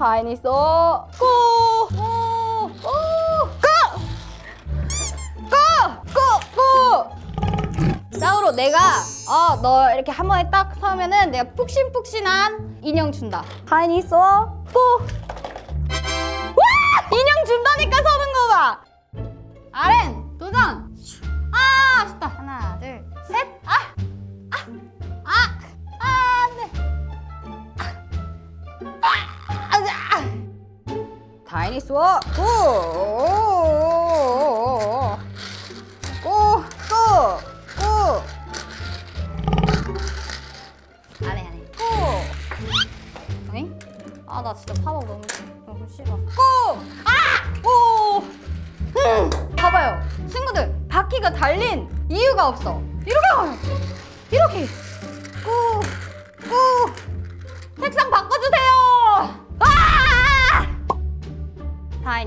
다이니소 고! 고! 고! 고! 고! 고! 짱으로 내가 어 너 이렇게 한 번에 딱 서면은 내가 푹신푹신한 인형 준다. 다이니소 고! 와! 인형 준다니까 서는 거 봐. 아렌 도전. 아 좋다. 하나 둘 다이니스워 고! 고! 고! 고! 안해 안해 고! 어잉? 아나 진짜 파워 너무 너무 싫어 고! 아! 고! 음, 봐봐요 친구들 바퀴가 달린 이유가 없어 이렇게 가요 이렇게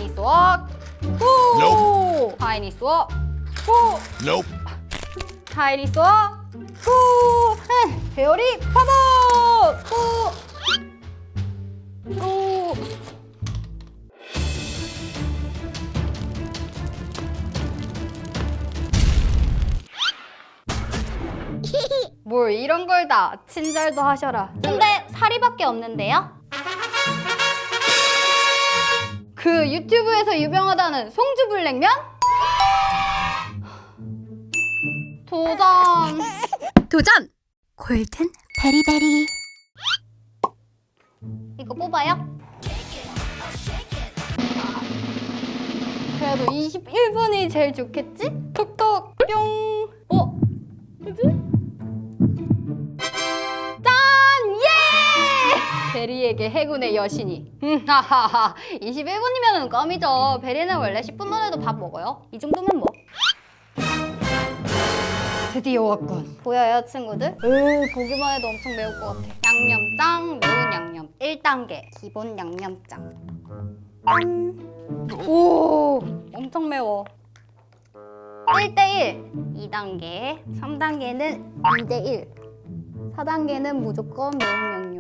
타이니스 웍! 후! Nope. 타이니스 웍! 후! Nope. 타이니스 웍! 후! 에, 배열이 파워! 후! 후! 뭘 이런 걸 다 친절도 하셔라. 근데 사리밖에 없는데요? 그 유튜브에서 유명하다는 송주불냉면? 도전. 도전! 골든 베리베리 이거 뽑아요? 그래도 21분이 제일 좋겠지? 톡톡 뿅. 어? 그지? 예! 베리에게 해군의 여신이. 음, 하하하. 21분이면 껌이죠. 베리는 원래 10분만 해도 밥 먹어요. 이 정도면 뭐. 드디어 왔군. 보여요, 친구들? 으, 보기만 해도 엄청 매울 것 같아. 양념장, 매운 양념. 1단계. 기본 양념장. 짠. 오, 엄청 매워. 1대1. 2단계. 3단계는 2대1. 4단계는 무조건 매운 양념.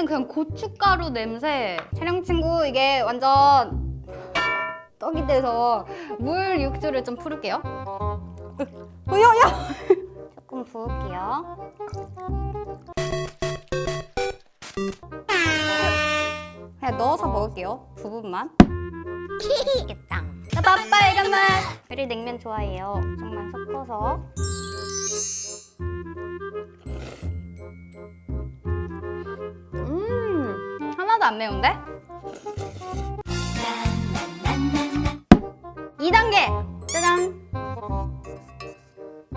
하단계는 그냥 고춧가루 냄새. 촬영 친구 이게 완전 떡이 돼서 물 육수를 좀 풀을게요. 어야야. 조금 부을게요. 그냥 넣어서 먹을게요. 부분만. 맛있겠다. 나 빨간맛. 우리 냉면 좋아해요. 조금만 섞어서. 안 매운데? 2단계! 짜잔!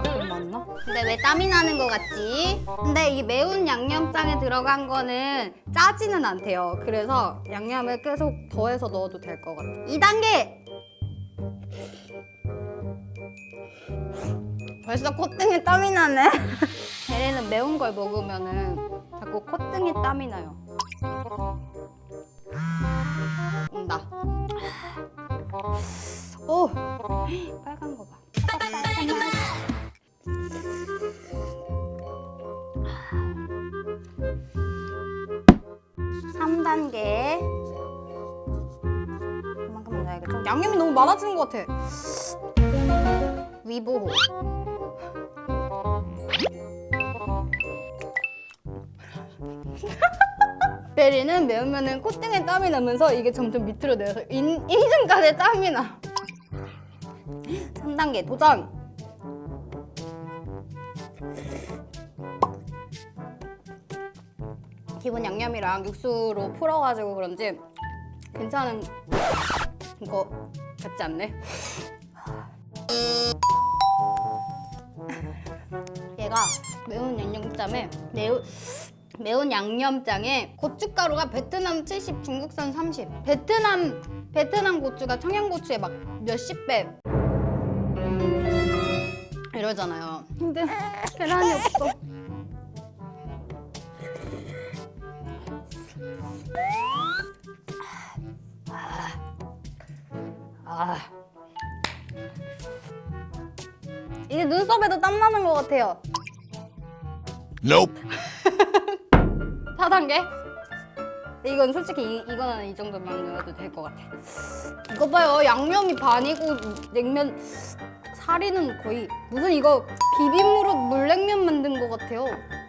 좀 맞나? 근데 왜 땀이 나는 것 같지? 근데 이 매운 양념장에 들어간 거는 짜지는 않대요. 그래서 양념을 계속 더해서 넣어도 될 것 같아. 2단계! 벌써 콧등에 땀이 나네. 걔네는 매운 걸 먹으면은 자꾸 콧등에 땀이 나요. 온다. 오! 빨간 거 봐. 빨간 맛. 3단계. 그만큼 넣어야겠죠? 양념이 너무 많아지는 것 같아. 위보호. 베리는 매우면은 콧등에 땀이 나면서 이게 점점 밑으로 내려서 인, 인중까지 땀이 나. 3단계 도전! 기본 양념이랑 육수로 풀어가지고 그런지 괜찮은 거 같지 않네? 얘가 매운 양념장에 매우 매운 양념장에 고춧가루가 베트남 70, 중국산 30. 베트남 베트남 고추가 청양고추의 막 몇십 배 이러잖아요. 근데 계란이 없어. 아. 이제 눈썹에도 땀 나는 것 같아요. Nope. 4단계? 이건 솔직히 이, 이거는 이 정도면 넣어도 될 것 같아. 이거 봐요. 양념이 반이고 냉면 사리는 거의 무슨 이거 비빔으로 물냉면 만든 것 같아요.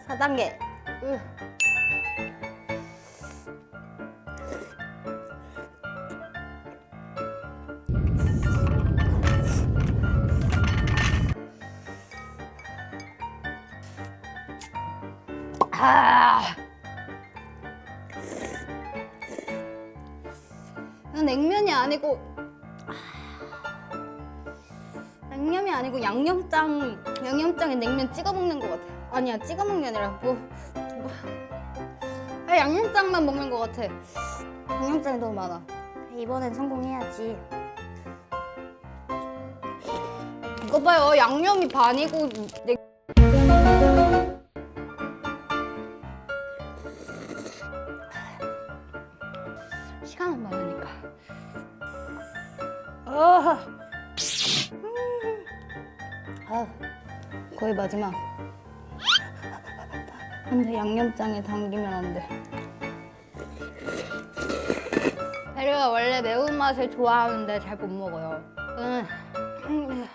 4단계. 으. 아. 이건 냉면이 아니고 냉면이 아니고 양념장 양념장에 냉면 찍어 먹는 것 같아. 아니야 찍어 먹는 게 아니라 뭐, 뭐. 아, 양념장만 먹는 것 같아. 양념장이 너무 많아. 이번엔 성공해야지. 이거 봐요 양념이 반이고 아, 음. 아, 거의 마지막. 근데 양념장에 담기면 안 돼. 대리가 원래 매운맛을 좋아하는데 잘 못 먹어요. 음.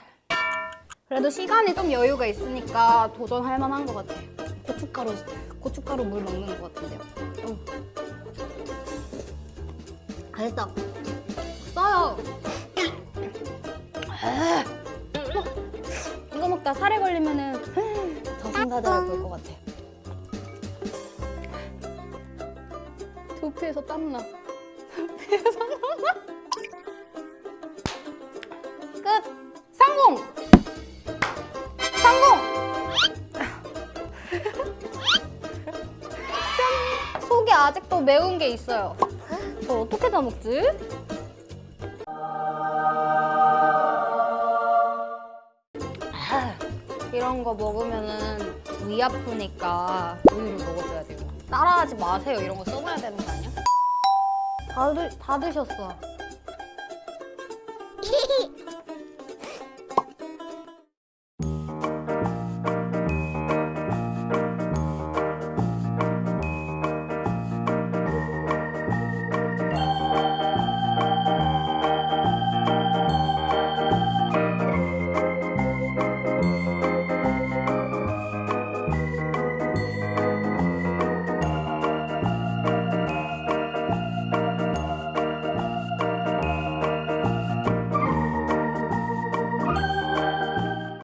그래도 시간이 좀 여유가 있으니까 도전할 만한 것 같아. 고춧가루, 고춧가루 물 먹는 것 같은데요. 어. 알겠어. 써요. 아, 어, 이거 먹다 살에 걸리면은 저승사자를 볼 것 같아. 두피에서 땀나. 두피에서 땀나. 끝. 성공. 성공. 짠. 속에 아직도 매운 게 있어요. 저 어떻게 다 먹지? 이런 거 먹으면은 위 아프니까 우유를 먹어줘야 돼요. 따라하지 마세요. 이런 거 써봐야 되는 거 아니야? 다, 드, 다 드셨어.